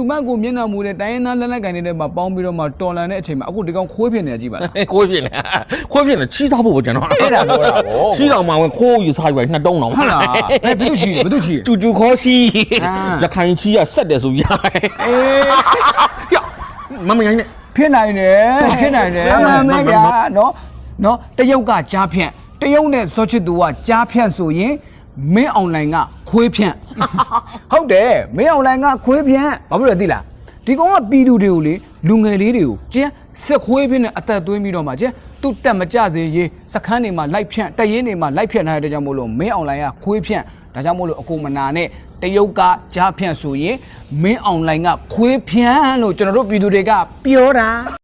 သူမကိုမျက်နှာမူတဲ့တိုင်းရင်းသားလက်နက်ကိုင်တွေနဲ့မှပေါင်းပြီးတော့မှတော်လန်တဲ့အချိန်မှာအခုဒီကောင်ခွေးဖြစ်နေကြည့်ပါလားကိုဖြစ်နေကိုဖြစ်နေချီးစားဖို့ပဲကျွန်တော်အဲ့ဒါပြောတာဗောချီးတော်မှာဝင်ခိုးယူစားယူနှစ်တုံးတော့ဟုတ်လားဘယ်ဘယ်သူချီလဲဘယ်သူချီလဲကျူကျူခေါ်စီအာရခိုင်ချီးရဆက်တယ်ဆိုရတယ်အေးရမမရိုင်းနဲ့ဖြစ်နိုင်တယ်ဖြစ်နိုင်တယ်မှန်ပါမှန်ပါဗျာနော်နော်တရုတ်ကကြားဖြန့်တရုတ်နဲ့ဇောချစ်သူကကြားဖြန့်ဆိုရင် မင်းအွန်လိုင်းကခွေးဖြန့်ဟုတ်တယ်မင်းအွန်လိုင်းကခွေးဖြန့်ဘာဖြစ်လို့လဲသိလားဒီကောင်ကပြည်သူတွေကိုလေလူငယ်လေးတွေကိုကျင်းစစ်ခွေးဖြင့်နဲ့အသက်သွင်းပြီးတော့မှကျင်းသူတက်မကြစေရေးစခန်းတွေမှာလိုက်ဖြန့်တရင်တွေမှာလိုက်ဖြန့်ထားတဲ့ကြောင့်မို့လို့မင်းအွန်လိုင်းကခွေးဖြန့်ဒါကြောင့်မို့လို့အကူမနာနဲ့တရုတ်ကကြားဖြန့်ဆိုရင်မင်းအွန်လိုင်းကခွေးဖြန့်လို့ကျွန်တော်တို့ပြည်သူတွေကပြောတာ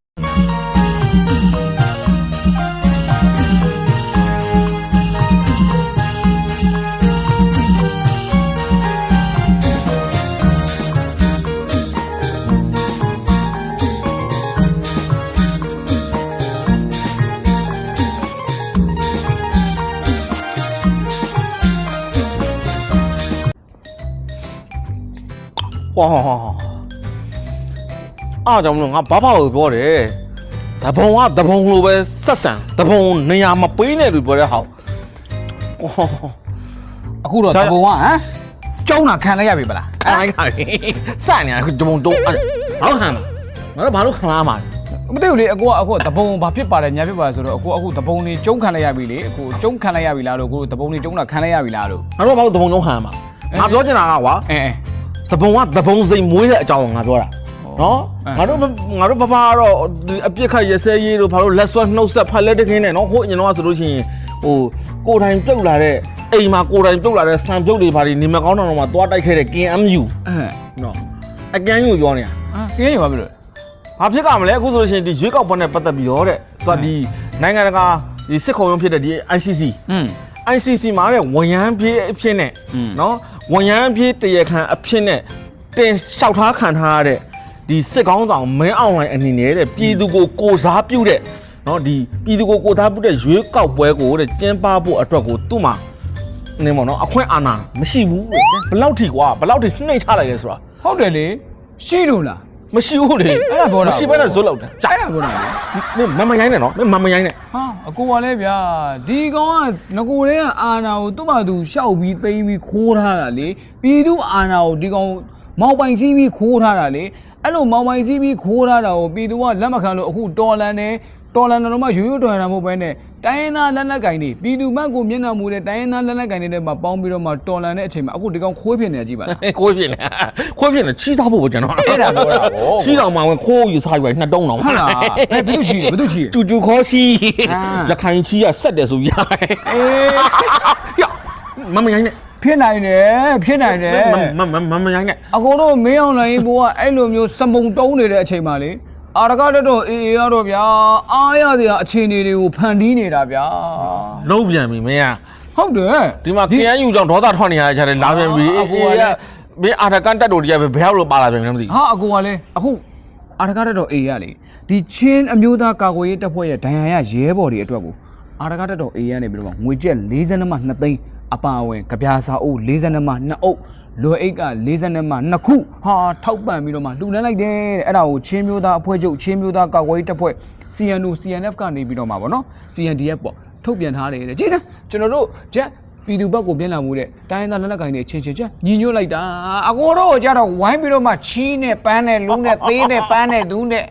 ဟောဟောဟောအားကြောင့်မလို့ငါဘာဘာကိုပြောတယ်တဘုံကတဘုံလိုပဲဆက်ဆံတဘုံနေရာမပေးနဲ့လို့ပြောတဲ့ဟောဟောအခုတော့ဆတရာဘုံကဟမ်ကျုံးတာခံလိုက်ရပြီပလားအဲ့ဒါကလေစနေရတဘုံတော့အဲ့ဟောခံငါတို့ဘာလို့ခံရမှာလဲမသိဘူးလေအကူကအခုတဘုံဘာဖြစ်ပါတယ်ညာဖြစ်ပါတယ်ဆိုတော့အခုအခုတဘုံနေကျုံးခံလိုက်ရပြီလေအခုကျုံးခံလိုက်ရပြီလားလို့အခုတဘုံနေကျုံးတာခံလိုက်ရပြီလားလို့ငါတို့ဘာလို့တဘုံတော့ခံရမှာငါပြောချင်တာကကွာအဲ သဘုံကသဘုံစိမ်မွေးတဲ့အကြောင်းကိုငါပြောတာနော်ငါတို့ငါတို့ဘာမှတော့အပြစ်ခတ်ရစဲရေးတို့ဘာလို့လက်ဆွဲနှုတ်ဆက်ဖက်လက်တခင်းနဲ့နော်ဟိုအရင်တော့ဆိုလို့ရှိရင်ဟိုကိုတိုင်ပြုတ်လာတဲ့အိမ်မှာကိုတိုင်ပြုတ်လာတဲ့ဆံပြုတ်တွေဘာတွေနေမကောင်းတော့မှသွားတိုက်ခဲ့တဲ့ KMU အဲနော်အကန်းကြီးကိုပြောနေတာအဲ KMU ဘာဖြစ်လို့ဘာဖြစ်ကမလဲအခုဆိုလို့ရှိရင်ဒီရွေးကောက်ပွဲနဲ့ပတ်သက်ပြီးတော့တဲ့သူကဒီနိုင်ငံတကာဒီစစ်ခုံရုံးဖြစ်တဲ့ဒီ ICC อืม ICC မှာတဲ့ဝန်ရမ်းဖြစ်ဖြစ်နဲ့နော် ဝန်ရမ်းပြေးတရခံအဖြစ်နဲ့တင်လျှောက်ထားခံထားရတဲ့ဒီစစ်ကောင်းဆောင်မင်းအောင်လိုင်းအနေနဲ့တဲ့ပြည်သူကိုကိုစားပြုတဲ့နော်ဒီပြည်သူကိုကိုစားပြုတဲ့ရွေးကောက်ပွဲကိုတဲ့ကျင်းပဖို့အတွက်ကိုသူ့မှာနေမော်နော်အခွင့်အာဏာမရှိဘူးတဲ့ဘယ်လောက်ထိကွာဘယ်လောက်ထိနှိမ့်ချလိုက်လဲဆိုတာဟုတ်တယ်လေရှိလို့လား မရှိဘူးလေအဲ့ဒါပြောတာမရှိဘဲနဲ့ဇွတ်လောက်တယ်အဲ့ဒါပြောတာလေမင်းမမရိုင်းနဲ့နော်မင်းမမရိုင်းနဲ့ဟာအကူကလည်းဗျာဒီကောင်ကငကိုတဲ့ကအာနာကိုသူ့ဘာသူရှောက်ပြီးသိမ်းပြီးခိုးထားတာလေပြည်သူအာနာကိုဒီကောင်မောင်ပိုင်စည်းပြီးခိုးထားတာလေအဲ့လိုမောင်ပိုင်စည်းပြီးခိုးထားတာကိုပြည်သူကလက်မခံလို့အခုတော်လန်နေ တော်လန်တော့မှရိုးရိုးတော်ရံမဟုတ်ဘဲနဲ့တိုင်းရင်းသားလက်နက်ကင်တွေပြည်သူမတ်ကိုမျက်နှာမူတဲ့တိုင်းရင်းသားလက်နက်ကင်တွေနဲ့မှပေါင်းပြီးတော့မှတော်လန်တဲ့အချိန်မှာအခုဒီကောင်ခွေးဖြစ်နေကြည့်ပါလားကိုဖြစ်နေကိုဖြစ်နေချီးစားဖို့ပဲကျွန်တော်အဲ့ဒါပြောတာဗောချီးတော်မှာဝင်ခိုးယူစားယူနှစ်တုံးတော့ဟုတ်လားဘယ်ဘယ်သူချီလဲဘယ်သူချီလဲကျူကျူခေါ်စီအာရခိုင်ချီးရဆက်တယ်ဆိုရတယ်အေးရမမရိုင်းနဲ့ဖြစ်နိုင်တယ်ဖြစ်နိုင်တယ်မမမမရိုင်းနဲ့အကုန်လုံးမင်းအောင်လိုင်းဘိုးကအဲ့လိုမျိုးစမုံတုံးနေတဲ့အချိန်မှာလေ အာရကတက်တော့အေးအေးရတော့ဗျာအားရစရာအခြေအနေတွေကိုဖန်တီးနေတာဗျာလုံးပြန်ပြီမင်းကဟုတ်တယ်ဒီမှာ KNU ကြောင့်ဒေါသထွက်နေရတဲ့ခြားတယ်လာပြန်ပြီအာအေးအခုကအေးလည်းကမင်းအာရကန်တက်တော်တွေကပဲဘယ်ရောက်လို့ပါလာပြန်လဲမသိဟာအကူကလည်းအခုအာရကတက်တော့အေးရလေဒီချင်းအမျိုးသားကာကွယ်ရေးတပ်ဖွဲ့ရဲ့ဒဏ်ရာရရဲဘော်တွေအတွက်ကိုအာရကတက်တော့အေးရနေပြီးတော့ငွေကျက်40မှ2သိန်းအပါအဝင်ကြပြာစာအုပ်40မှ2အုပ် လွယ်အိတ်က40မှ2ခုဟာထောက်ပံ့ပြီးတော့မှလှူဒန်းလိုက်တယ်တဲ့အဲ့ဒါကိုချင်းမျိုးသားအဖွဲ့ချုပ်ချင်းမျိုးသားကာကွယ်ရေးတပ်ဖွဲ့ CNO CNF ကနေပြီးတော့မှာဗောနော် CNDF ပေါ့ထုတ်ပြန်ထားတယ်တဲ့ကြည့်စမ်းကျွန်တော်တို့ချက်ပြည်သူဘက်ကိုပြန်လာမှုတဲ့တိုင်းရင်းသားလက်နက်ကိုင်တွေချင်းချင်းချက်ညီညွတ်လိုက်တာအကိုတော့ကြတော့ဝိုင်းပြီးတော့မှချီးနဲ့ပန်းနဲ့လူနဲ့သေးနဲ့ပန်းနဲ့ဒူးနဲ့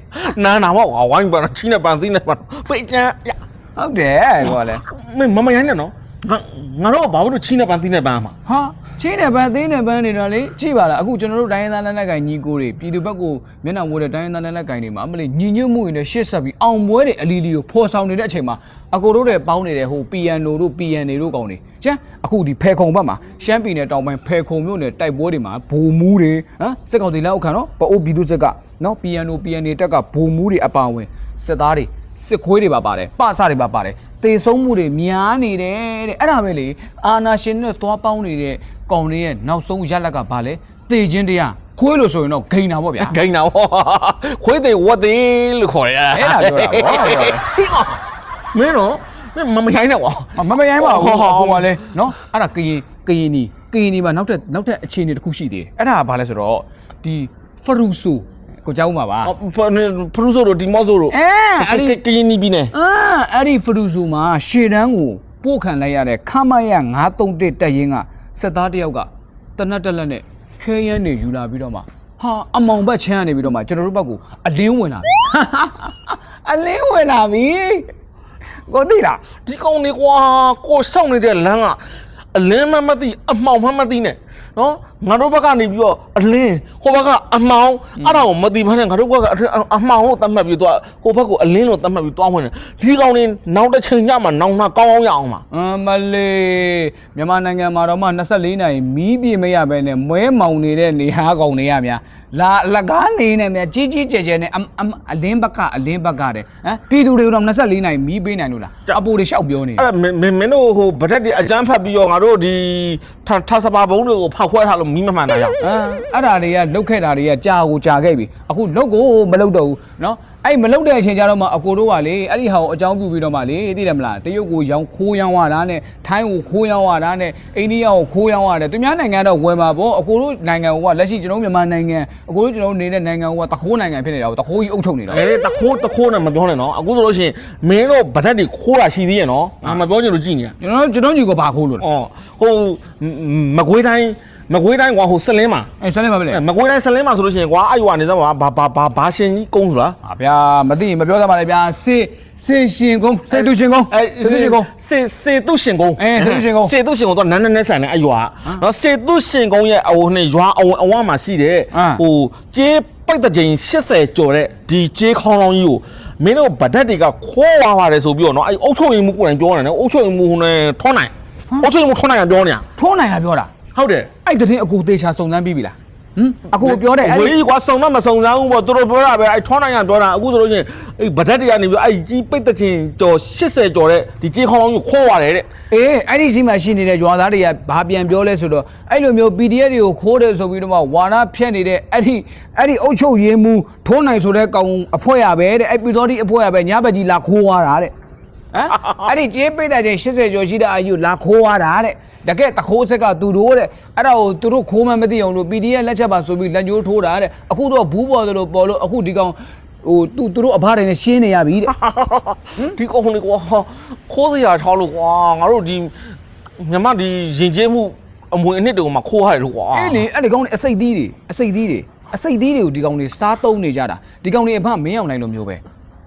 နာနာပေါ့ဝိုင်းပါချီးနေပန်သိနေပန်ပိတ်ချမ်းရဟုတ်တယ်ကွာလေမင်းမမရိုင်းနဲ့နော် ငါငါတို့ဘာလို့ချီးနေပန်သိနေပန်မှာဟာချီးနဲ့ပန်းသေးနဲ့ပန်းနေတာလေကြည့်ပါလားအခုကျွန်တော်တို့တိုင်းရင်းသားလက်နက်ကိုင်ညီကိုတွေပြည်သူဘက်ကိုမျက်နှာမွေးတဲ့တိုင်းရင်းသားလက်နက်ကိုင်တွေမှာအမလေးညီညွတ်မှုတွေနဲ့ရှေ့ဆက်ပြီးအောင်ပွဲတွေအလီလီကိုဖော်ဆောင်နေတဲ့အချိန်မှာအကိုတို့တွေပေါင်းနေတဲ့ဟို PNO တို့ PNA တို့ကောင်တွေကျန်အခုဒီဖဲခုံဘက်မှာရှမ်းပြည်နယ်တောင်ပိုင်းဖဲခုံမြို့နယ်တိုက်ပွဲတွေမှာဘိုမူးတွေဟမ်စစ်ကောင်တွေလက်အောက်ခံနော်ပအိုးပြည်သူစစ်ကနော် PNO PNA တက်ကဘိုမူးတွေအပါအဝင်စစ်သားတွေ စစ်ခွေးတွေပါပါတယ်ပစတွေပါပါတယ်တေဆုံးမှုတွေများနေတယ်တဲ့အဲ့ဒါပဲလေအာနာရှင်နဲ့သွားပေါင်းနေတဲ့ကောင်တွေရဲ့နောက်ဆုံးရလက်ကဘာလဲတေခြင်းတရားခွေးလို့ဆိုရင်တော့ဂိန်တာပေါ့ဗျာဂိမ်းနာဟောခွေးသေးဝတ်သေးလို့ခေါ်ရအဲ့ဒါပြောတာဗောပြောတယ်မင်းတော့မင်းမမရိုင်းနဲ့ကွာမမရိုင်းပါဘူးဟောဟောကလည်းနော်အဲ့ဒါကရင်ကရင်နီကရင်နီမှာနောက်ထပ်နောက်ထပ်အခြေအနေတစ်ခုရှိသေးတယ်အဲ့ဒါကဘာလဲဆိုတော့ဒီဖရူဆူ ကိုကြောက်မှာပါအော်ဖဖရူဆိုတို့ဒီမော့ဆိုတို့အဲအဲ့ဒီကရင်နီပြည်နယ်အာအဲ့ဒီဖရူဆူမှာရှေတန်းကိုပို့ခံလိုက်ရတဲ့ခမရ931တက်ရင်ကစက်သားတစ်ယောက်ကတနတ်တက်လက်နဲ့ခဲရမ်းနေယူလာပြီးတော့မှဟာအမောင်ဘက်ချမ်းကနေပြီးတော့မှကျွန်တော်တို့ဘက်ကိုအလင်းဝင်လာပြီအလင်းဝင်လာပြီကိုသိလားဒီကောင်နေကွာကိုရှောက်နေတဲ့လမ်းကအလင်းမမသိအမှောင်မမသိနဲ့နော် ငါတို့ဘက်ကနေပြီးတော့အလင်းဟိုဘက်ကအမှောင်အဲ့ဒါကိုမသိဘဲနဲ့ငါတို့ဘက်ကအထက်အမှောင်ကိုတတ်မှတ်ပြီးတော့ဟိုဘက်ကိုအလင်းလို့တတ်မှတ်ပြီးတွားဝင်တယ်ဒီကောင်နေနောက်တစ်ချိန်ညမှာနောင်နှကောင်းကောင်းရအောင်ပါအမလေးမြန်မာနိုင်ငံမှာတော့မှ24နိုင်မီးပြမရပဲနဲ့မွဲမောင်နေတဲ့နေဟာကောင်တွေရများလာအလကားနေနေများကြီးကြီးကျယ်ကျယ်နဲ့အအအလင်းဘက်ကအလင်းဘက်ကတဲ့ဟမ်ပြည်သူတွေတော့24နိုင်မီးပေးနိုင်လို့လားအပူတွေရှောက်ပြောနေတယ်အဲ့ဒါမင်းမင်းမင်းတို့ဟိုဗရက်တွေအကြမ်းဖတ်ပြီးတော့ငါတို့ဒီထထစပါဘုံတွေကိုဖောက်ခွဲထားလို့မီးမမှန်တာရောက် ဟမ်အဲ့ဒါတွေကလုတ်ခဲ့တာတွေကကြာကိုကြာခဲ့ပြီအခုလုတ်ကိုမလုတ်တော့ဘူးเนาะအဲ့မလုတ်တဲ့အချိန်ကျတော့မှအကိုတို့ကလေအဲ့ဒီဟာကိုအကြောင်းပြုပြီးတော့မှလေသိတယ်မလားတရုတ်ကိုရောင်းခိုးရောင်းရတာနဲ့ထိုင်းကိုခိုးရောင်းရတာနဲ့အိန္ဒိယကိုခိုးရောင်းရတယ်သူများနိုင်ငံတော့ဝယ်မှာပေါ့အကိုတို့နိုင်ငံကလက်ရှိကျွန်တော်မြန်မာနိုင်ငံအကိုတို့ကျွန်တော်နေတဲ့နိုင်ငံကတခိုးနိုင်ငံဖြစ်နေတာကိုတခိုးကြီးအုပ်ချုပ်နေတာ အဲတခိုးတခိုးနဲ့မပြောနဲ့နော်အခုဆိုလို့ရှိရင်မင်းတို့ဗရက်တွေခိုးတာရှိသေးရဲ့နော်ငါမပြောချင်လို့ကြည်နေရ ကျွန်တော်ကျွန်တော်ကြီးကဘာခိုးလို့လဲ อ๋อဟိုမကွေးတိုင်း မကွေးတိုင်းကွာဟိုစလင်းမှာအဲဆွမ်းနေပါမလဲအဲမကွေးတိုင်းစလင်းမှာဆိုလို့ရှိရင်ကွာအဲ့ဟိုကနေသားဘာဘာဘာဘာဘာရှင်ကြီးကုန်းဆိုတာဟာဗျာမသိရင်မပြောသမှာလေဗျာစေစေရှင်ကုန်းစေသူရှင်ကုန်းစေသူရှင်ကုန်းစေစေတုရှင်ကုန်းအဲစေတုရှင်ကုန်းစေတုရှင်ကုန်းတော့နန်းနန်းနဲ့ဆန်တဲ့အဲ့ရွာနော်စေတုရှင်ကုန်းရဲ့အဝနဲ့ရွာအဝအဝမှာရှိတဲ့ဟမ်ဟိုကျေးပိတ်တဲ့ချိန်80ကျော်တဲ့ဒီကျေးခေါင်းလောင်းကြီးကိုမင်းတို့ဗဒတ်တွေကခိုးသွားပါတယ်ဆိုပြီးတော့နော်အဲ့အုတ်ချုပ်ရင်မှုကိုယ်တိုင်ပြောနေတယ်အုတ်ချုပ်ရင်မှုဟိုနဲ့ထွန်းနိုင်အုတ်ချုပ်ရင်မှုထွန်းနိုင်ကပြောနေတာထုံးနိုင်ရပြောတာ ဟုတ်တယ်အဲ့တည်းအကူသေးချာစုံစမ်းပြီးပြီလားဟမ်အကူပြောတဲ့အဲ့ဝေးဒီကြီးကွာစုံမမစုံစမ်းဘူးပေါ့သူတို့ပြောတာပဲအဲ့ထွန်းနိုင်ကပြောတာအခုဆိုလို့ချင်းအဲ့ဗဒတ်တွေကနေပြီးအဲ့ကြီးပိတ်တဲ့ချင်းကျော်80ကျော်တဲ့ဒီကြေးခေါင်းလုံးကိုခိုးရတယ်တဲ့အေးအဲ့ဒီကြီးမှာရှိနေတဲ့ရွာသားတွေကဘာပြန်ပြောလဲဆိုတော့အဲ့လိုမျိုး PDF တွေကိုခိုးတယ်ဆိုပြီးတော့မှဝါနာဖြတ်နေတဲ့အဲ့ဒီအဲ့ဒီအုတ်ချုပ်ရေးမှုထုံးနိုင်ဆိုတဲ့ကောင်အဖွဲ့ရပဲတဲ့အဲ့ပီတော်ဒီအဖွဲ့ရပဲညဘက်ကြီးလာခိုးသွားတာတဲ့ဟမ်အဲ့ဒီကြေးပိတ်တဲ့ချင်း80ကျော်ရှိတဲ့အာယူလာခိုးသွားတာတဲ့ တကယ်တခိုးဆက်ကသူတို့တဲ့အဲ့ဒါကိုသူတို့ခိုးမှမသိအောင်လို့ PDF လက်ချက်ပါဆိုပြီးလက်ညှိုးထိုးတာတဲ့အခုတော့ဘူးပေါ်သလိုပေါ်လို့အခုဒီကောင်ဟိုသူသူတို့အဖားတွေနဲ့ရှင်းနေရပြီတဲ့ဒီကောင်လေးကွာခိုးစရာချောင်းလို့ကွာငါတို့ဒီမြမဒီရင်ကျေးမှုအမွေအနှစ်တွေကိုမှခိုးရတယ်လို့ကွာအဲ့လေအဲ့ဒီကောင်တွေအစိတ်သီးတွေအစိတ်သီးတွေအစိတ်သီးတွေကိုဒီကောင်တွေစားသုံးနေကြတာဒီကောင်တွေအဖမင်းအောင်နိုင်လို့မျိုးပဲ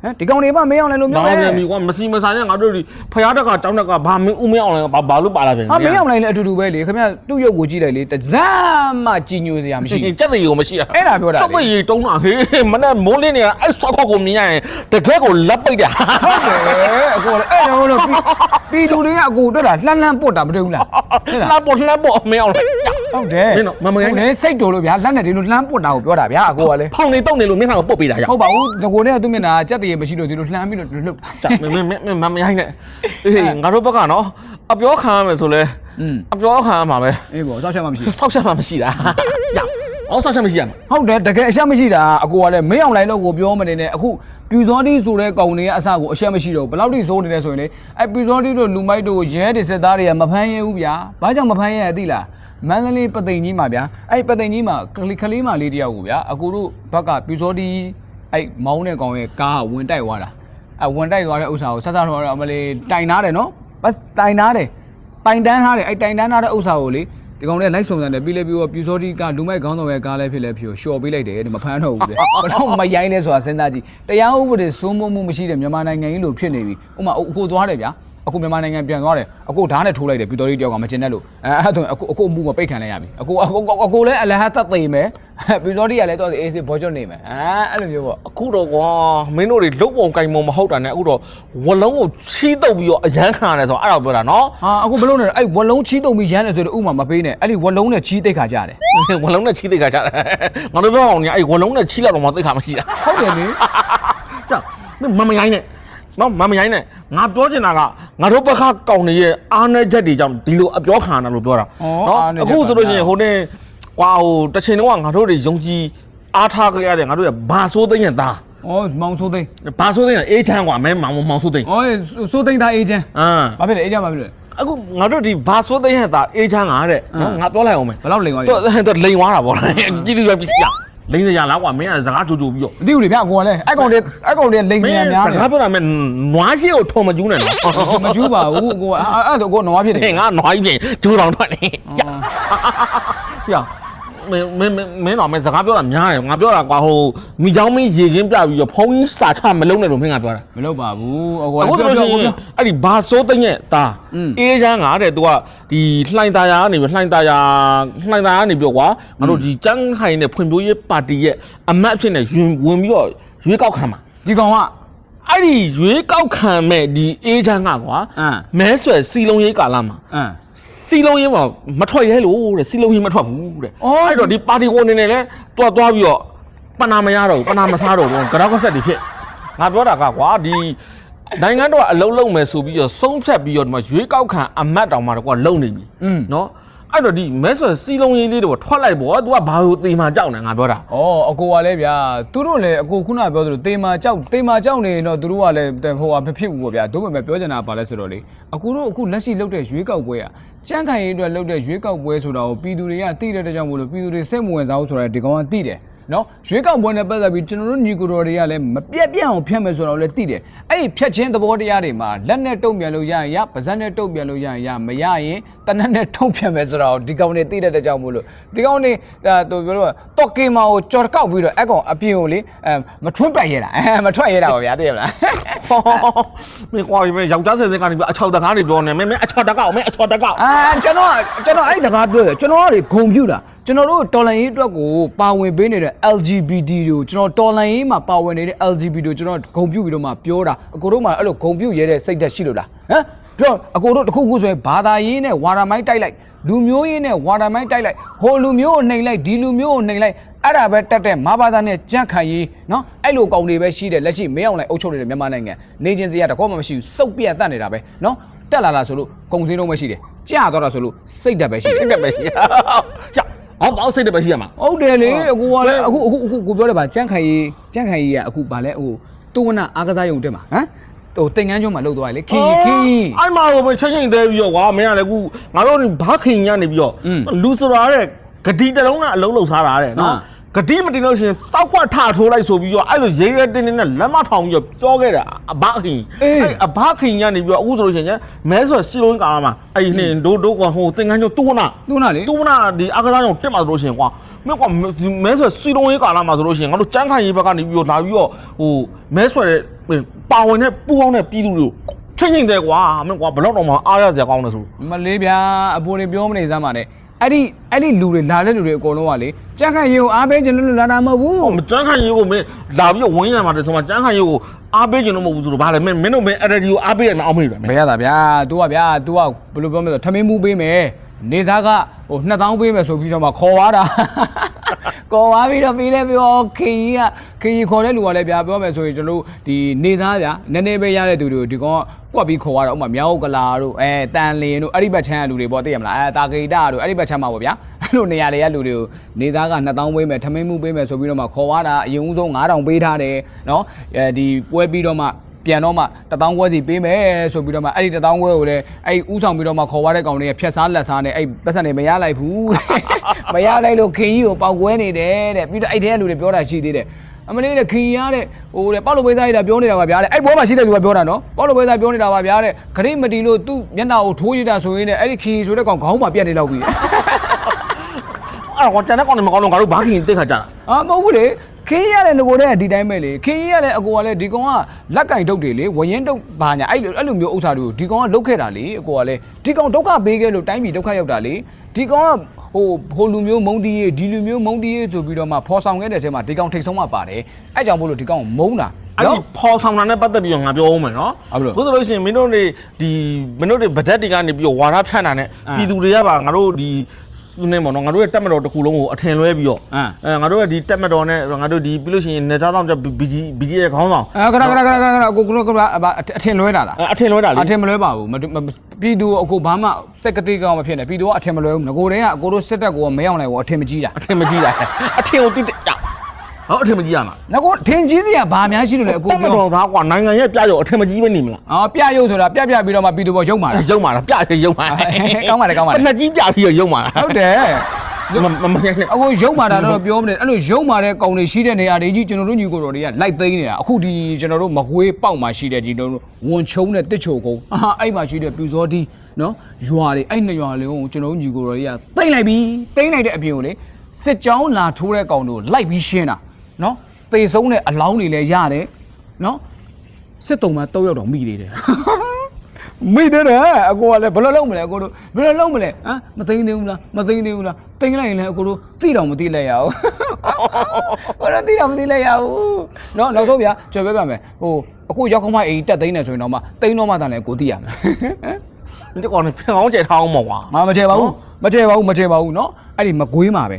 ဟမ်ဒီကောင်တွေအဖမင်းအောင်နိုင်လို့မျိုးဘာပဲပြန်ပြီကွာမစီမဆိုင်နဲ့ငါတို့ဒီဖရားတက်ကတောင်းတက်ကဘာမင်းဦးမင်းအောင်လဲဘာဘာလို့ပါလာပြန်ဟာမင်းအောင်နိုင်လည်းအတူတူပဲလေခင်ဗျသူ့ရုပ်ကိုကြည့်လိုက်လေတစမ်းမှကြည်ညိုစရာမရှိဘူးကြက်တရီကိုမရှိရအဲ့ဒါပြောတာလေစက်တရီတုံးတာဟေးမနဲ့မိုးလင်းနေတာအဲ့ဆောက်ခေါက်ကိုမြင်ရရင်တကယ်ကိုလက်ပိတ်တာဟုတ်တယ်အကိုလည်းအဲ့တော့လို့ပြည်သူတွေကအကိုတွေ့တာလှမ်းလှမ်းပုတ်တာမတွေ့ဘူးလားဟုတ်လားလှပေါ်လှပေါ်မင်းအောင်လဲ ဟုတ်တယ်မင်းတော့မမရိုင်းနဲ့ဟုတ်တယ်စိတ်တော်လို့ဗျာလှမ်းနေတယ်လို့လှမ်းပုတ်တာကိုပြောတာဗျာအကိုကလည်းဖောင်နေတုံနေလို့မင်းဟာကိုပုတ်ပေးတာရဟုတ်ပါဘူးငကိုနဲ့သူ့မျက်နှာကြက်တရေမရှိလို့ဒီလိုလှမ်းပြီးတော့လှုပ်တာကြမင်းမင်းမင်းမမရိုင်းနဲ့အေးငါတို့ဘက်ကနော်အပြောခံရမယ်ဆိုလဲอืมအပြောခံရမှာပဲအေးပေါ့စောက်ချက်မှမရှိဘူးဆောက်ချက်မှမရှိတာရအောင်ဆောက်ချက်မရှိရမှာဟုတ်တယ်တကယ်အရှက်မရှိတာအကိုကလည်းမင်းအောင်လိုက်တော့ကိုပြောမနေနဲ့အခုပြူစောတိဆိုတဲ့ကောင်တွေကအစကိုအရှက်မရှိတော့ဘူးဘယ်လောက်ထိစိုးနေလဲဆိုရင်လေအဲပြူစောတိတို့လူမိုက်တို့ရဲတွေစစ်သားတွေကမဖမ်းရဲဘူးဗျာဘာကြောင့်မဖမ်းရဲရသိလား မန္တလေးပသိမ်ကြီးမှာဗျာအဲ့ပသိမ်ကြီးမှာကလေးကလေးမလေးတယောက်ကိုဗျာအကိုတို့ဘက်ကပြူစောတိအဲ့မောင်းတဲ့ကောင်ရဲ့ကားကဝင်တိုက်သွားတာအဲဝင်တိုက်သွားတဲ့ဥစ္စာကိုဆက်ဆက်တော့အမလေးတိုင်နာတယ်နော်ဘတ်တိုင်နာတယ်တိုင်တန်းထားတယ်အဲ့တိုင်တန်းထားတဲ့ဥစ္စာကိုလေဒီကောင်လေးလိုက်စုံစမ်းတယ်ပြီးလဲပြီးတော့ပြူစောတိကလူမိုက်ခေါင်းဆောင်ရဲ့ကားလည်းဖြစ်လဲဖြစ်ကိုရှော့ပေးလိုက်တယ်တဲ့မဖမ်းတော့ဘူးတဲ့ဘတော့မရိုင်းလဲဆိုတာစဉ်းစားကြည့်တရားဥပဒေစိုးမိုးမှုမရှိတဲ့မြန်မာနိုင်ငံကြီးလို့ဖြစ်နေပြီဥပမာအကိုသွားတယ်ဗျာ အခုမြန်မာနိုင်ငံပြန်သွားတယ်အကိုဓာတ်နဲ့ထိုးလိုက်တယ်ပြတော်ကြီးတယောက်ကမကျင်တဲ့လို့အဲအဲ့ဒါဆိုရင်အကိုအကိုအမှုမပိတ်ခံလိုက်ရပြီအကိုအကိုအကိုလည်းအလဟတ်သက်သိမယ်ပြတော်ကြီးကလည်းတော့အေးစစ်ဘောကျွတ်နေမယ်အဲအဲ့လိုမျိုးပေါ့အခုတော့ကွာမင်းတို့တွေလုတ်ပုံကင်ပုံမဟုတ်တာနဲ့အခုတော့ဝလုံးကိုချီးတုပ်ပြီးတော့အရန်ခံရတယ်ဆိုတော့အဲ့ဒါပြောတာနော်ဟာအခုဘလို့နေအဲ့ဝလုံးချီးတုံပြီးရမ်းတယ်ဆိုတော့ဥမာမပေးနဲ့အဲ့ဒီဝလုံးနဲ့ချီးတိတ်ခါကြတယ်ဝလုံးနဲ့ချီးသိက္ခာချတယ်ငါတို့ပြောအောင်ညအဲ့ဝလုံးနဲ့ချီးလောက်တော့မသိက္ခာမရှိတာဟုတ်တယ်လေကြောက်မမရိုင်းနဲ့ နော်မမရိုင်းနဲ့ငါပြောချင်တာကငါတို့ဘက်ကကောင်းနေရဲ့အားနေချက်တွေကြောင့်ဒီလိုအပြောခံရတာလို့ပြောတာအခုဆိုလို့ရှိရင်ဟိုနေကွာဟိုတစ်ချိန်တော့ငါတို့တွေယုံကြည်အားထားကြရတယ်ငါတို့ကဘာဆိုးသိမ့်ရဲ့သားဩမောင်ဆိုးသိန်းဘာဆိုးသိမ့်ရဲ့အေးချမ်းကွာမဲမောင်မောင်ဆိုးသိမ့်ဩဆိုးသိန်းသားအေဂျင့်အမ်ဘာဖြစ်လဲအေဂျင့်ဘာဖြစ်လဲအခုငါတို့ဒီဘာဆိုးသိမ့်ရဲ့သားအေးချမ်းကတဲ့နော်ငါပြောလိုက်အောင်မယ်ဘယ်လောက်လိန်သွားပြီတော့တော့လိန်သွားတာပေါ့ပြည်သူပဲပြည်ရ လိမ့်စရာလားကွာမင်းကစကားကြိုကြိုပြီးတော့မသိဘူးလေဗျအကိုကလည်းအဲ့ကောင်တွေအဲ့ကောင်တွေလိန်မနေင်းများစနေကားပြောတာမင်းနွားရှိကိုထုံမကျူးနဲ့နော်မကျူးပါဘူးအကိုကအဲ့အဲ့တော့အကိုနွားဖြစ်တယ်ဟဲ့ငါနွားကြီးပြင်ကျိုးတော်ထွက်နေကြပြော မင်းမင်းမင်းတော့မင်းစကားပြောတာများတယ်ငါပြောတာကွာဟိုမိချောင်းမင်းရေကင်းပြပြီးတော့ဖုန်းကြီးစာချမလုံးနဲ့လို့မင်းကပြောတာ မလုပ်ပါဘူးအကို အခု က ဆိုလို့ရှိရင်အဲ့ဒီဘာစိုးသိမ့်ရဲ့တာ อืม အေးချမ်းကတဲ့ तू ကဒီလှိုင်သားယာကနေပြီးလှိုင်သားယာလှိုင်သားယာကနေပြီးတော့ကွာငါတို့ဒီကျန်းဟိုင်နဲ့ဖွံ့ဖြိုးရေးပါတီရဲ့အမတ်အဖြစ်နဲ့ဝင်ဝင်ပြီးတော့ရွေးကောက်ခံမှာ ဒီကောင်က အဲ့ဒီရွေးကောက်ခံမဲ့ဒီအေးချမ်းကကွာ အမ် မဲဆွယ်စီလုံးရေးကာလမှာ အမ် စီလုံးရင်းမှာမထွက်ရဲလို့တဲ့စီလုံးရင်းမထွက်ဘူးတဲ့အော်အဲ့တော့ဒီပါတီဝင်နေနေလဲတွားတွားပြီးတော့ပနာမရတော့ဘူးပနာမစားတော့ဘူးကတော့ကဆက်တွေဖြစ်ငါပြောတာကကွာဒီနိုင်ငံတော်အလုံးလုံးမယ်ဆိုပြီးတော့ဆုံးဖြတ်ပြီးတော့ဒီမှာရွေးကောက်ခံအမတ်တောင်မှတော့ကွာလုံနေပြီနော်အဲ့တော့ဒီမဲဆွယ်စီလုံးရင်းလေးတော့ထွက်လိုက်ပေါ့။ तू ကဘာလို့တေမာကြောက်နေငါပြောတာ။ဩအကိုကလည်းဗျာသူတို့လည်းအကိုခုနပြောသလိုတေမာကြောက်တေမာကြောက်နေတော့သူတို့ကလည်းဟိုဟာမဖြစ်ဘူးပေါ့ဗျာ။ဒုမမဲ့ပြောချင်တာပါလဲဆိုတော့လေအကိုတို့အခုလက်ရှိလုပ်တဲ့ရွေးကောက်ပွဲက ကြမ်းခိုင်ရေးအတွက်လုပ်တဲ့ရွေးကောက်ပွဲဆိုတာကိုပြည်သူတွေကသိတဲ့တကြောင်မို့လို့ပြည်သူတွေစိတ်မဝင်စားဘူးဆိုတာဒီကောင်ကသိတယ် နော်ရွေးကောက်ပွဲနဲ့ပတ်သက်ပြီးကျွန်တော်တို့ညီကိုတော်တွေကလည်းမပြတ်ပြတ်အောင်ဖျက်မယ်ဆိုတော့လည်းသိတယ်အဲ့ဒီဖျက်ခြင်းသဘောတရားတွေမှာလက်နဲ့တုံ့ပြန်လို့ရရင်ရပါဇက်နဲ့တုံ့ပြန်လို့ရရင်ရမရရင်တနက်နဲ့ထုံပြန်မယ်ဆိုတော့ဒီကောင်တွေသိတဲ့တကြောင်မို့လို့ဒီကောင်တွေအဲသူပြောလို့တော့ကေမာကိုကြော်ကောက်ပြီးတော့အဲ့ကောင်အပြင်ကိုလေအဲမထွန်းပတ်ရတာအဲမထွက်ရတာပါဗျာသိရမလားဟောမင်းကွာမင်းယောက်ျားစင်စင်ကနေပြီးအချောက်တကားတွေပြောနေမင်းမင်းအချောက်တကောက်မင်းအချောက်တကောက်အာကျွန်တော်ကျွန်တော်အဲ့စကားပြောရကျွန်တော်ကလေဂုံပြူတာ ကျွန်တော်တို့တော်လန်ရေးအတွက်ကိုပါဝင်ပေးနေတဲ့ LGBT တွေကိုကျွန်တော်တော်လန်ရေးမှာပါဝင်နေတဲ့ LGBT တွေကိုကျွန်တော်ဂုံပြူပြီးတော့မှပြောတာအကိုတို့မှအဲ့လိုဂုံပြူရဲတဲ့စိတ်သက်ရှိလို့လားဟမ်ပြောအကိုတို့တစ်ခုခုဆိုရင်ဘာသာရေးနဲ့ဝါဒမိုင်းတိုက်လိုက်လူမျိုးရေးနဲ့ဝါဒမိုင်းတိုက်လိုက်ဟိုလူမျိုးကိုနှိမ်လိုက်ဒီလူမျိုးကိုနှိမ်လိုက်အဲ့ဒါပဲတက်တဲ့မဘာသာနဲ့ကြန့်ခိုင်ရေးနော်အဲ့လိုကောင်တွေပဲရှိတယ်လက်ရှိမင်းအောင်လိုက်အုပ်ချုပ်နေတဲ့မြန်မာနိုင်ငံနေချင်းစီကတကောမှမရှိဘူးစုပ်ပြတ်တတ်နေတာပဲနော်တက်လာလာဆိုလို့ကုံစင်းလုံးပဲရှိတယ်ကြာတော့တာဆိုလို့စိတ်ဓာတ်ပဲရှိတယ်စိတ်တက်ပဲရှိရရဟော ဘောက်စိတ်တက်ပဲရှိရမှာဟုတ်တယ်လေအကူကလည်းအခုအခုအခုကိုပြောတယ်ဗာကြန့်ခိုင်ရေးကြန့်ခိုင်ရေးကအခုဗာလဲဟိုတူဝနာအားကစားရုံတက်မှာဟမ်ဟိုတင်ငန်းကျွန်းမှာလှုပ်သွားတယ်လေခင်းခင်းအဲ့မှာဟိုချင်းချင်းသေးပြီးတော့ကွာမင်းကလည်းခုငါတို့ဘာခင်ရနေပြီးတော့อืมလူဆိုတာတဲ့ဂတိတလုံးနဲ့အလုံးလုံးစားတာတဲ့နော်ဟာ ဂတိမတင်လို့ရှိရင်စောက်ခွက်ထထိုးလိုက်ဆိုပြီးတော့အဲ့လိုရေးရဲတင်းတင်းနဲ့လက်မထောင်ပြီးတော့ပြောခဲ့တာအဘခင်အေးအဲ့အဘခင်ရနေပြီးတော့အခုဆိုလို့ရှိရင်မဲဆိုစီလုံးကာမှာအဲ့ဒီနှစ်ဒိုးဒိုးကဟိုတင်ငန်းကျော်တူဝနာတူနာလေတူဝနာဒီအကစားကြောင့်တက်မှာဆိုလို့ရှိရင်ကွာမင်းကွာမဲဆိုစီလုံးရေးကာလာမှာဆိုလို့ရှိရင်ငါတို့ကြမ်းခိုင်ရေးဘက်ကနေပြီးတော့လာပြီးတော့ဟိုမဲဆွဲတဲ့ပါဝင်တဲ့ပူပေါင်းတဲ့ပြည်သူတွေကိုချင်းချင်းတဲ့ကွာမင်းကွာဘယ်တော့တော့မှအားရစရာကောင်းတယ်ဆိုမလေးဗျာအပေါ်တွေပြောမနေစမ်းပါနဲ့ အဲ့ဒီအဲ့ဒီလူတွေလာတဲ့လူတွေအကုန်လုံးကလေကြန့်ခိုင်ရေးကိုအားပေးခြင်းလို့လာတာမဟုတ်ဟိုဘူးမကြမ်းခိုင်ရေးကိုမင်းလာပြီးတော့ဝင်းရမှာတယ်ဆိုမှကြမ်းခိုင်ရေးကိုအားပေးကြလို့မဟုတ်ဘူးဆိုတော့ဗါလဲမင်းမင်းတို့မင်းအဲ့ဒီကိုအားပေးရမအောင်မေးတယ်မဘယ်ရတာဗျာ तू ကဗျာ तू ကဘယ်လိုပြောမလဲဆိုထမင်းမှုပေးမယ် နေစားကဟို2000ပေးမယ်ဆိုပြီးတော့မှခေါ်သွားတာခေါ်သွားပြီးတော့ပြီးလဲပြောခင်ကြီးကခင်ကြီးခေါ်တဲ့လူကလည်းဗျာပြောမယ်ဆိုရင်ကျွန်တော်တို့ဒီနေစားဗျာနည်းနည်းပဲရတဲ့သူတွေကိုဒီကောင်ကကွက်ပြီးခေါ်သွားတော့ဥပမာမြောက်ကလာတို့အဲတန်လင်တို့အဲ့ဒီဘက်ချမ်းကလူတွေပေါ့သိရမလားအဲတာဂိတာတို့အဲ့ဒီဘက်ချမ်းမှာပေါ့ဗျာအဲ့လိုနေရာတွေကလူတွေကိုနေစားက2000ပေးမယ်ထမင်းမှုပေးမယ်ဆိုပြီးတော့မှခေါ်သွားတာအရင်ဦးဆုံး9000ပေးထားတယ်နော်အဲဒီပွဲပြီးတော့မှ ပြန်တော့မှတထောင်ခွဲစီပေးမယ်ဆိုပြီးတော့မှအဲ့ဒီတထောင်ခွဲကိုလည်းအဲ့ဥဆောင်ပြီးတော့မှခေါ်သွားတဲ့ကောင်တွေကဖြက်စားလက်စားနဲ့အဲ့ပတ်စံတွေမရလိုက်ဘူးတဲ့မရလိုက်လို့ခင်ကြီးကိုပေါက်ကွဲနေတယ်တဲ့ပြီးတော့အဲ့ထဲကလူတွေပြောတာရှိသေးတယ်အမလေးတဲ့ခင်ကြီးရတဲ့ဟိုတဲ့ပေါက်လို့ပေးစားရတာပြောနေတာပါဗျာတဲ့အဲ့ဘောမှာရှိတဲ့လူကပြောတာနော်ပေါက်လို့ပေးစားပြောနေတာပါဗျာတဲ့ခရိမတီလို့သူ့မျက်နှာကိုထိုးရတာဆိုရင်လည်းအဲ့ဒီခင်ကြီးဆိုတဲ့ကောင်ခေါင်းမှာပြက်နေတော့ပြီအဲ့တော့ကျန်တဲ့ကောင်တွေမကောင်းတော့ငါတို့ဘာခင်တိတ်ခါကြတာအာမဟုတ်ဘူးလေ ခင်းရတဲ့ငကိုတဲ့ဒီတိုင်းပဲလေခင်းရတဲ့အကိုကလည်းဒီကောင်ကလက်ကင်တုတ်တွေလေဝရင်တုတ်ဘာညာအဲ့လိုအဲ့လိုမျိုးဥစ္စာတွေကိုဒီကောင်ကလုတ်ခဲ့တာလေအကိုကလည်းဒီကောင်ဒုက္ခပေးခဲ့လို့တိုင်းပြည်ဒုက္ခရောက်တာလေဒီကောင်ကဟိုဟိုလူမျိုးမုံတီးရေးဒီလူမျိုးမုံတီးရေးဆိုပြီးတော့မှဖော်ဆောင်ခဲ့တဲ့အချိန်မှာဒီကောင်ထိတ်ဆုံးမှပါတယ်အဲ့ကြောင့်မို့လို့ဒီကောင်ကမုံတာ အဲ့ဒီဖော်ဆောင်တာနဲ့ပတ်သက်ပြီးတော့ငါပြောအောင်မယ်နော်ဟုတ်ပြီလို့ခုဆိုလို့ရှိရင်မင်းတို့တွေဒီမင်းတို့တွေဗဒက်တွေကနေပြီးတော့ဝါရဖြန့်တာနဲ့အာပြည်သူတွေကပါငါတို့ဒီစုနေမော်နော်ငါတို့ရဲ့တက်မတော်တစ်ခုလုံးကိုအထင်လွဲပြီးတော့အာအဲငါတို့ရဲ့ဒီတက်မတော်နဲ့ငါတို့ဒီပြီးလို့ရှိရင်နေသားဆောင်ဘီဂျီဘီဂျီရဲ့ခေါင်းဆောင်အဲကရကရကရကရအကိုကကအထင်လွဲတာလားအဲအထင်လွဲတာလေအထင်မလွဲပါဘူးမတူမပြည်သူအကိုဘာမှတက်ကတိကောင်းမဖြစ်နဲ့ပြည်သူကအထင်မလွဲဘူးငကိုတည်းကအကိုတို့စစ်တပ်ကိုမရောက်နိုင်ဘူးအထင်မကြီးတာအထင်မကြီးတာအထင်ကိုတိတိကျ ဟောအထင်မကြီးရမှာငကိုထင်ကြီးစရာဘာများရှိလို့လဲအကိုတက်မပြောတော်သားကွာနိုင်ငံရဲ့ပြရောအထင်မကြီးပဲနေမလားအော်ပြရုပ်ဆိုတာပြပြပြီးတော့မှပြည်သူပေါ်ရုပ်မာတာရုံမာလားပြရရုံမာကောင်းပါတယ်ကောင်းပါတယ်အနှစ်ကြီးပြပြီးတော့ရုံမာလားဟုတ်တယ်မမမရိုက်နဲ့အခုရုံမာတာတော့ပြောမနေအဲ့လိုရုံမာတဲ့ကောင်တွေရှိတဲ့နေရာတွေကြီးကျွန်တော်တို့ညီကိုတော်တွေကလိုက်သိမ်းနေတာအခုဒီကျွန်တော်တို့မကွေးပေါက်မှာရှိတဲ့ဒီတို့ဝန်ချုံတဲ့တစ်ချိုကုန်းအာအဲ့မှာရှိတဲ့ပြူစောတီနော်ရွာတွေအဲ့နှစ်ရွာလေးကိုကျွန်တော်တို့ညီကိုတော်တွေကသိမ်းလိုက်ပြီသိမ်းလိုက်တဲ့အပြင်ကိုလေစစ်ကြောင်းလာထိုးတဲ့ကောင်တို့လိုက်ပြီးရှင်းတာ နော်သေဆုံးတဲ့အလောင်းတွေလည်းရတယ်နော်စစ်တုံးမှာတုံးရောက်တော့မိနေတယ်မိတယ်အကိုကလည်းဘယ်လိုလုပ်မလဲအကိုတို့ဘယ်လိုလုပ်မလဲဟမ်မသိသေးဘူးလားမသိသေးဘူးလားသိလိုက်ရင်လည်းအကိုတို့သိတော့မသိလိုက်ရအောင်ဘာလို့သိတော့မသိလိုက်ရအောင်နော်နောက်ဆုံးဗျာကြွယ်ပဲပါမယ်ဟိုအကိုရောက်ခမအိမ်တက်သိနေဆိုရင်တော့မှသိတော့မှတန်လည်းကိုသိရမယ်ဒီကောင်ကဖင်ကောင်းကျဲထားအောင်မဟုတ်ကွာမမကျဲပါဘူးမကျဲပါဘူးမကျဲပါဘူးနော်အဲ့ဒီမကွေးမှာပဲ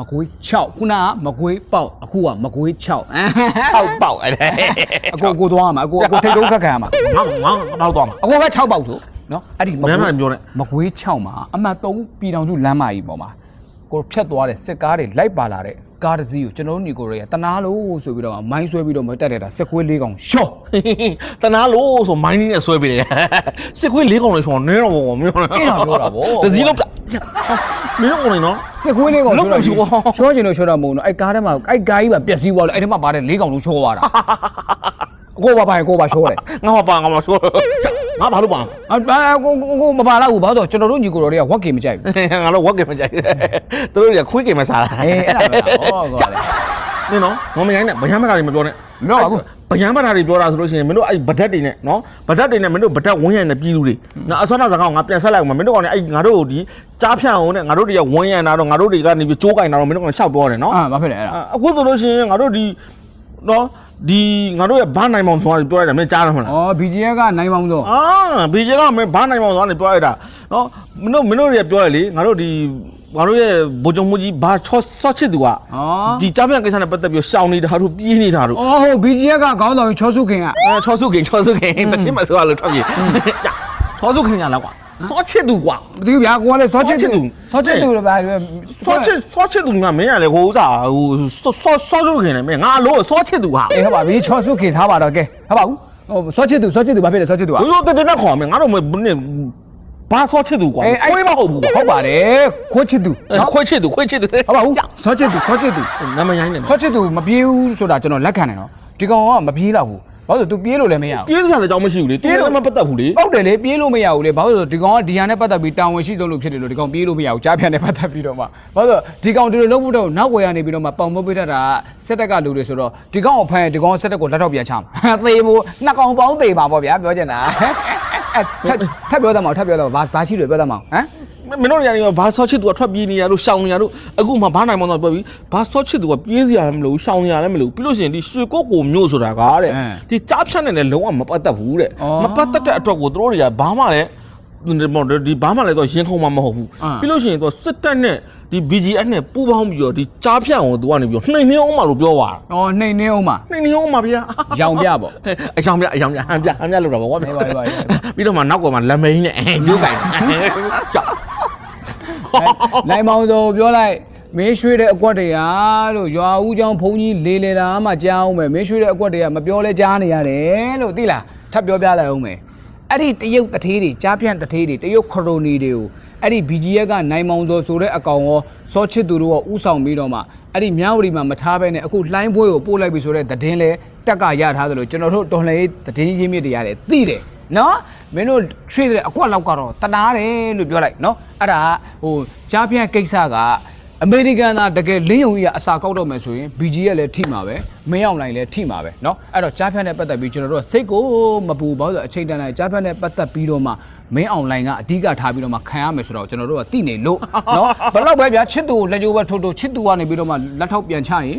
မကွေး6ခုနကမကွေးပေါက်အခုကမကွေး6 6ပေါက်အဲ့ဒါအကိုအကိုသွားရမှာအကိုအကိုထိတ်တုံးခက်ခံရမှာငါငါတော့တော့မှာအကိုက6ပေါက်ဆိုနော်အဲ့ဒီမမင်းကွေးမပြောနဲ့မကွေး6မှာအမှတ်3ပြည်တော်စုလမ်းမကြီးပေါ်မှာကိုဖြတ်သွားတဲ့စစ်ကားတွေလိုက်ပါလာတဲ့ကားတစ်စီးကိုကျွန်တော်တို့ညီကိုတွေကတနာလို့ဆိုပြီးတော့မိုင်းဆွဲပြီးတော့မတက်တဲ့တာစစ်ခွေးလေးကောင်ရှော့တနာလို့ဆိုမိုင်းနဲ့ဆွဲပေးတယ်စစ်ခွေးလေးကောင်လေးဆိုတော့နဲတော့ဘောမင်းအဲ့ဒါပြောတာဗောတစည်းလုံး မင်းကောင်လေးနော်စစ်ခွေးလေးကောင်လုံးရှော့ဝတော့ရှော့ရှော့ချင်လို့ရှော့တာမဟုတ်ဘူးနော်အဲ့ကားထဲမှာအဲ့ကားကြီးပါပျက်စီးသွားလို့အဲ့ထဲမှာပါတဲ့လေးကောင်လုံးရှော့သွားတာအကိုပါပါရင်ကိုပါရှော့တယ်ငါမပါငါမဆိုငါဘာလို့ပါအအကိုကိုကိုမပါတော့ဘူးဘာလို့လဲဆိုတော့ကျွန်တော်တို့ညီကိုတွေကဝက်ကေမကြိုက်ဘူးငါတော့ဝက်ကင်မကြိုက်သူတို့ကခွေးကင်မစားတာအေးအဲ့ဒါပဲဟောကွာလေ နင်းနော်ငမရိုင်းနဲ့ဗယံမတာတွေမပြောနဲ့မပြောပါဘူးဗယံမတာတွေပြောတာဆိုလို့ရှိရင်မင်းတို့အဲ့ဗဒတ်တွေနဲ့နော်ဗဒတ်တွေနဲ့မင်းတို့ဗဒတ်ဝန်းရံတဲ့ပြည်သူတွေငါအစောနာစကားကိုငါပြန်ဆက်လိုက်အောင်မင်းတို့ကောင်လည်းအဲ့ငါတို့ဒီကြားဖြန့်အောင်နဲ့ငါတို့တွေကဝန်းရံတာတော့ငါတို့တွေကနေပြီးကြိုးကင်တာတော့မင်းတို့ကောင်ရှောက်ပြောတယ်နော်အာဘာဖြစ်လဲအဲ့ဒါအခုဆိုလို့ရှိရင်ငါတို့ဒီနော်ဒီငါတို့ရဲ့ဘာနိုင်မောင်သွားတယ်ပြောလိုက်တာမင်းကြားရမလားဩ BGF ကနိုင်ပေါင်းဆုံးအာဘီဂျေကမင်းဘာနိုင်မောင်သွားတယ်ပြောလိုက်တာနော်မင်းတို့မင်းတို့တွေပြောရလေငါတို့ဒီ ငါတို့ရဲ့ဘိုးချုံမကြီးဘာချောဆော့ချစ်သူကဩဒီကြားပြန်ကိစ္စနဲ့ပတ်သက်ပြီးရှောင်းနေတာတို့ပြေးနေတာတို့။အော်ဟို BGF ကခေါင်းဆောင်ကြီးချောစုခင်ကအဲချောစုခင်ချောစုခင်တချင်းမဆိုရလို့ထွက်ပြေးချောစုခင်ရလားကွာဆော့ချစ်သူကွာမသိဘူးဗျာကိုကလည်းစောချစ်သူစောစောချချစ်စ်သူသူလည်းဗျာဆော့ချစ်ဆော့ချစ်သူကမင်းရလေဟိုဥစားဟိုဆော့ဆော့စုခင်နဲ့မင်းငါလို့ဆော့ချစ်သူဟာအေးဟုတ်ပါပြီချောစုခင်ထားပါတော့ကဲဟုတ်ပါဘူးဟိုစောချစ်သူစောချစ်သူဘာဖြစ်လဲစောချစ်သူကဘိုးတို့တက်တက်ခေါ်မင်းငါတို့မင်း ဘာဆော့ချစ်သူကွာကိုယ်မဟုတ်ဘူးဟုတ်ပါတယ်ခွတ်ချစ်သူနော်ခွေးချစ်သူခွေးချစ်သူဟုတ်ပါဘူးစောချစ်သူစောချစ်သူနာမရိုင်းနေစောချစ်သူမပြေးဘူးဆိုတာကျွန်တော်လက်ခံတယ်နော်ဒီကောင်ကမပြေးတော့ဘူးဘာလို့လဲ तू ပြေးလို့လည်းမရဘူးပြေးစရာလည်းအကြောင်းမရှိဘူးလေပြေးလို့မပတ်သက်ဘူးလေဟုတ်တယ်လေပြေးလို့မရဘူးလေဘာလို့လဲဆိုတော့ဒီကောင်ကဒီဟာနဲ့ပတ်သက်ပြီးတာဝန်ရှိဆုံးလို့ဖြစ်တယ်လို့ဒီကောင်ပြေးလို့မရဘူးကြားဖြတ်နဲ့ပတ်သက်ပြီးတော့မှဘာလို့လဲဆိုတော့ဒီကောင်ဒီလိုလုပ်ဖို့တော့နောက်ဝယ်ရနေပြီးတော့မှပေါင်မပေးတတ်တာစက်တက်ကလူတွေဆိုတော့ဒီကောင်ကိုဖမ်းရင်ဒီကောင်စက်တက်ကိုလက်ထောက်ပြန်ချမှာသေဖို့နှစ်ကောင်ပေါင်းသေပါပေါ့ဗျာပြောချင်တာ အဲထပ်ထပ်ပြောသားမအောင်ထပ်ပြောသားမအောင်ဘာဘာရှိလို့ပြောသားမအောင်ဟမ်မင်းတို့ညာနေဘာဆော့ချစ်သူကထွက်ပြေးနေရလို့ရှောင်းနေရလို့အခုမှဘာနိုင်မောင်းတော့ပြောပြီးဘာဆော့ချစ်သူကပြေးစရာလည်းမလိုရှောင်းနေရလည်းမလိုပြီးလို့ရှိရင်ဒီရွှေကုတ်ကိုမျိုးဆိုတာကတဲ့ဒီကြားဖြတ်နေတယ်လုံးဝမပတ်သက်ဘူးတဲ့မပတ်သက်တဲ့အတွက်ကိုတို့တွေကဘာမှလည်းဒီဘာမှလည်းတော့ရင်ခုံမှမဟုတ်ဘူးပြီးလို့ရှိရင်တော့စစ်တပ်နဲ့ ဒီ BGS နဲ့ပူးပေါင်းပြီးတော့ဒီကြားဖြတ်အောင်သူကနေပြီးတော့နှိမ်နှင်းအောင်မှလို့ပြောသွားဩနှိမ်နှင်းအောင်မှာနှိမ်နှင်းအောင်မှဗျာရောင်ပြပေါ့ အယောင်ပြအယောင်ပြဟန်ပြဟန်ပြလို့တော့ဗောဟုတ်ပါပြီဟုတ်ပါပြီပြီးတော့မှနောက်ကမှလက်မိန်နဲ့အဲကျိုးကြိုင်ကြောက်နိုင်မောင်ဆိုပြောလိုက်မင်းရွှေတဲ့အကွက်တွေကလို့ရွာဦးကျောင်းဘုံကြီးလေလေတာမှကြားအောင်မယ်မင်းရွှေတဲ့အကွက်တွေကမပြောလဲကြားနေရတယ်လို့သိလားထပ်ပြောပြလိုက်အောင်မယ်အဲ့ဒီတရုတ်တထေးတွေကြားပြန့်တထေးတွေတရုတ်ခရိုနီတွေကို အဲ့ဒီ BGF ကနိုင်မောင်စောဆိုတဲ့အကောင်ရောစောချစ်သူတို့ကဥဆောင်ပြီးတော့မှအဲ့ဒီမြဝတီမှာမထားဘဲနဲ့အခုလှိုင်းပွဲကိုပို့လိုက်ပြီဆိုတဲ့သတင်းလဲတက်ကရထားသလိုကျွန်တော်တို့တော်လှန်ရေးသတင်းရင်းမြစ်တွေရတယ်သိတယ်နော်မင်းတို့ချွေးတဲ့အကွက်လောက်ကတော့တနာတယ်လို့ပြောလိုက်နော်အဲ့ဒါဟိုကြားပြန့်ကိစ္စကအမေရိကန်သားတကယ်လင်းယုံကြီးကအစာကောက်တော့မယ်ဆိုရင် BG ရဲ့လည်းထိမှာပဲမင်းအောင်လိုင်းလည်းထိမှာပဲเนาะအဲ့တော့ကြားဖြတ်နဲ့ပတ်သက်ပြီးကျွန်တော်တို့ကစိတ်ကိုမပူပါဘူးဆိုတော့အချိန်တန်တိုင်းကြားဖြတ်နဲ့ပတ်သက်ပြီးတော့မှ မင်းအွန်လိုင်းကအဓိကထားပြီးတော့မှခံရမယ်ဆိုတော့ကျွန်တော်တို့ကသိနေလို့နော်ဘယ်တော့ပဲဗျာချစ်သူလက်ကြိုးပဲထိုးထိုးချစ်သူကနေပြီးတော့မှလက်ထောက်ပြန်ချရင်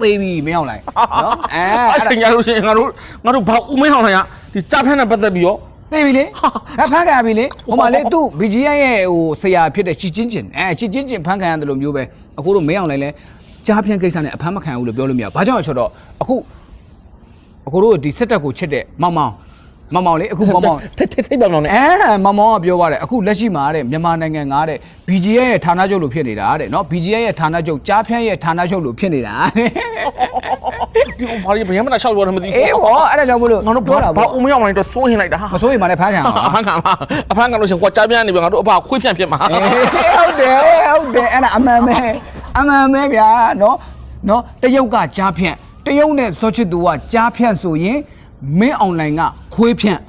သေပြီမင်းအွန်လိုင်းနော်အဲအဲ့ချိန်ကြလို့ရှိရင်ငါတို့ငါတို့ဘာဦးမင်းအွန်လိုင်းကဒီကြဖက်နဲ့ပတ်သက်ပြီးတော့သိပြီလေအဖမ်းခံပြီလေဟိုမှာလေသူ့ BGI ရဲ့ဟိုဆရာဖြစ်တဲ့ရှီချင်းချင်းအဲရှီချင်းချင်းဖမ်းခံရတယ်လို့မျိုးပဲအခုတော့မင်းအောင်လိုက်လဲကြားပြန်ကိစ္စနဲ့အဖမ်းမခံဘူးလို့ပြောလို့မရဘာကြောင့်လဲဆိုတော့အခုအခုတို့ဒီစစ်တပ်ကိုချစ်တဲ့မောင်မောင် မောင်မောင်လေအခုမောင်မောင်ထိတ်ထိတ်ထိတ်ပေါင်းတော့နဲ့အဲမောင်မောင်ကပြောပါတယ်အခုလက်ရှိမှာတဲ့မြန်မာနိုင်ငံကတဲ့ BGI ရဲ့ဌာနချုပ်လို့ဖြစ်နေတာတဲ့နော် BGI ရဲ့ဌာနချုပ်ကြားဖြန့်ရဲ့ဌာနချုပ်လို့ဖြစ်နေတာဒီဘာလို့ဘယ်မှမရှောက်ပြောတယ်မသိအေးဗောအဲ့ဒါကြောင့်မလို့ငါတို့ဘာတာဘာဦးမရောက်နိုင်တော့စိုးရင်လိုက်တာဟာမစိုးရင်မလည်းဖမ်းခံအောင်အဖန်ခံပါအဖန်ခံလို့ရှင်ကွာကြားပြန်းနေပြီငါတို့အဖခွေးဖြန့်ဖြစ်မှာအေးဟုတ်တယ်ဟုတ်တယ်အဲ့ဒါအမှန်ပဲအမှန်ပဲဗျာနော်နော်တရုတ်ကကြားဖြန့်တရုတ်နဲ့စောချစ်သူကကြားဖြန့်ဆိုရင်မင်းအွန်လိုင်းက ခွေးဖြန့်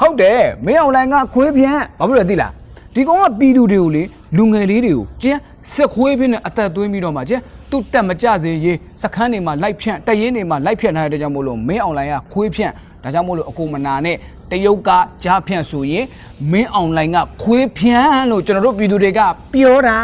ဟုတ်တယ်မင်းအွန်လိုင်းကခွေးဖြန့်ဘာဖြစ်လို့လဲသိလားဒီကောင်ကပြည်သူတွေကိုလေလူငယ်လေးတွေကိုကျင်းစစ်ခွေးဖြင့်နဲ့အသက်သွင်းပြီးတော့မှကျင်းသူ့တက်မကြစေရေးစခန်းတွေမှာလိုက်ဖြန့်တရင်တွေမှာလိုက်ဖြန့်ထားတဲ့ကြောင့်မို့လို့မင်းအွန်လိုင်းကခွေးဖြန့်ဒါကြောင့်မို့လို့အကူမနာနဲ့တရုတ်ကကြားဖြန့်ဆိုရင်မင်းအွန်လိုင်းကခွေးဖြန့်လို့ကျွန်တော်တို့ပြည်သူတွေကပြောတာ